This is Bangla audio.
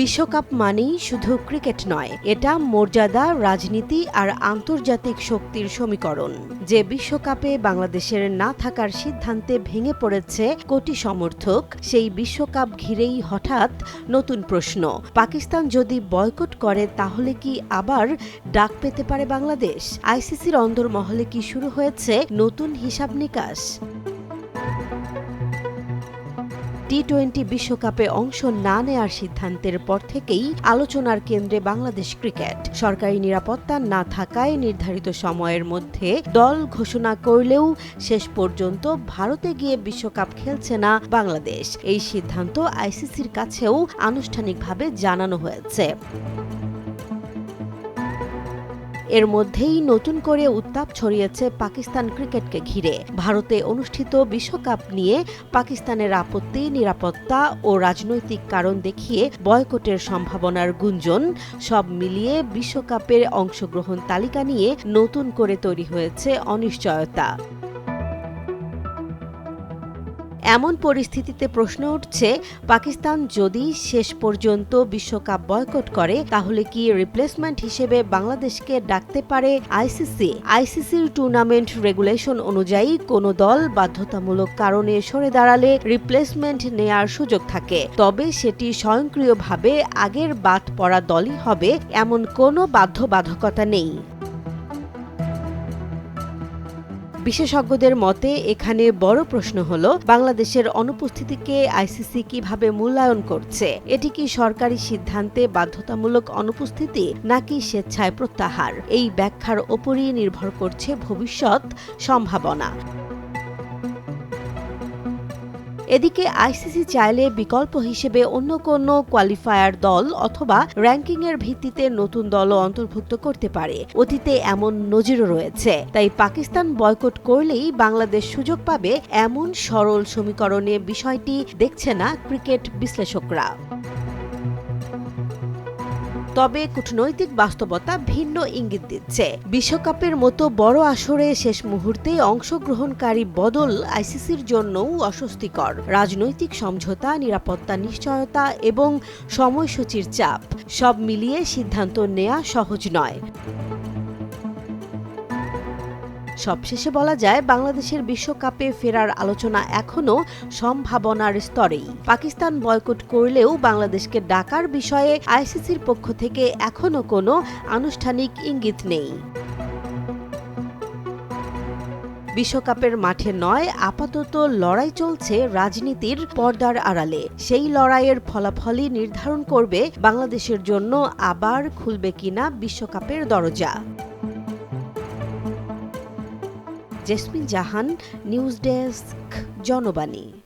বিশ্বকাপ মানেই শুধু ক্রিকেট নয়, এটা মর্যাদা, রাজনীতি আর আন্তর্জাতিক শক্তির সমীকরণ। যে বিশ্বকাপে বাংলাদেশের না থাকার সিদ্ধান্তে ভেঙে পড়েছে কোটি সমর্থক, সেই বিশ্বকাপ ঘিরেই হঠাৎ নতুন প্রশ্ন। পাকিস্তান যদি বয়কট করে, তাহলে কি আবার ডাক পেতে পারে বাংলাদেশ? আইসিসির অন্দরমহলে কি শুরু হয়েছে নতুন হিসাব নিকাশ? টি টোয়েন্টি বিশ্বকাপে অংশ না নেয়ার সিদ্ধান্তের পর থেকেই আলোচনার কেন্দ্রে বাংলাদেশ ক্রিকেট। সরকারি নিরাপত্তা না থাকায় নির্ধারিত সময়ের মধ্যে দল ঘোষণা করলেও শেষ পর্যন্ত ভারতে গিয়ে বিশ্বকাপ খেলছে না বাংলাদেশ। এই সিদ্ধান্ত আইসিসির কাছেও আনুষ্ঠানিকভাবে জানানো হয়েছে। এর মধ্যেই নতুন করে উত্তাপ ছড়িয়েছে পাকিস্তান ক্রিকেটকে ঘিরে। ভারতে অনুষ্ঠিত বিশ্বকাপ নিয়ে পাকিস্তানের আপত্তি, নিরাপত্তা ও রাজনৈতিক কারণ দেখিয়ে বয়কটের সম্ভাবনার গুঞ্জন, সব মিলিয়ে বিশ্বকাপের অংশগ্রহণ তালিকা নিয়ে নতুন করে তৈরি হয়েছে অনিশ্চয়তা। এমন পরিস্থিতিতে প্রশ্ন উঠছে, পাকিস্তান যদি শেষ পর্যন্ত বিশ্বকাপ বয়কট করে, তাহলে কি রিপ্লেসমেন্ট হিসেবে বাংলাদেশকে ডাকতে পারে আইসিসি আইসিসির টুর্নামেন্ট রেগুলেশন অনুযায়ী কোনো দল বাধ্যতামূলক কারণে সরে দাঁড়ালে রিপ্লেসমেন্ট নেয়ার সুযোগ থাকে। তবে সেটি স্বয়ংক্রিয়ভাবে আগের বাদ পড়া দলই হবে, এমন কোনো বাধ্যবাধকতা নেই। বিশেষজ্ঞদের মতে, এখানে বড় প্রশ্ন হল, বাংলাদেশের অনুপস্থিতিকে আইসিসি কীভাবে মূল্যায়ন করছে? এটি কি সরকারি সিদ্ধান্তে বাধ্যতামূলক অনুপস্থিতি, নাকি স্বেচ্ছায় প্রত্যাহার? এই ব্যাখ্যার ওপরই নির্ভর করছে ভবিষ্যৎ সম্ভাবনা। এদিকে আইসিসি চাইলে বিকল্প হিসেবে অন্য কোনো কোয়ালিফায়ার দল অথবা র্যাঙ্কিংয়ের ভিত্তিতে নতুন দলও অন্তর্ভুক্ত করতে পারে। অতীতে এমন নজিরও রয়েছে। তাই পাকিস্তান বয়কট করলেই বাংলাদেশ সুযোগ পাবে এমন সরল সমীকরণে বিষয়টি দেখছে না ক্রিকেট বিশ্লেষকরা। তবে কূটনৈতিক বাস্তবতা ভিন্ন ইঙ্গিত দিচ্ছে। বিশ্বকাপের মতো বড় আসরে শেষ মুহূর্তে অংশগ্রহণকারী বদল আইসিসির জন্যও অস্বস্তিকর। রাজনৈতিক সমঝোতা, নিরাপত্তা নিশ্চয়তা এবং সময়সূচির চাপ সব মিলিয়ে সিদ্ধান্ত নেওয়া সহজ নয়। সবশেষে বলা যায়, বাংলাদেশের বিশ্বকাপে ফেরার আলোচনা এখনও সম্ভাবনার স্তরেই। পাকিস্তান বয়কট করলেও বাংলাদেশকে ডাকার বিষয়ে আইসিসির পক্ষ থেকে এখনও কোনো আনুষ্ঠানিক ইঙ্গিত নেই। বিশ্বকাপের মাঠে নয়, আপাতত লড়াই চলছে রাজনীতির পর্দার আড়ালে। সেই লড়াইয়ের ফলাফলই নির্ধারণ করবে বাংলাদেশের জন্য আবার খুলবে কিনা বিশ্বকাপের দরজা। Jesmin Jahan news desk Janobani.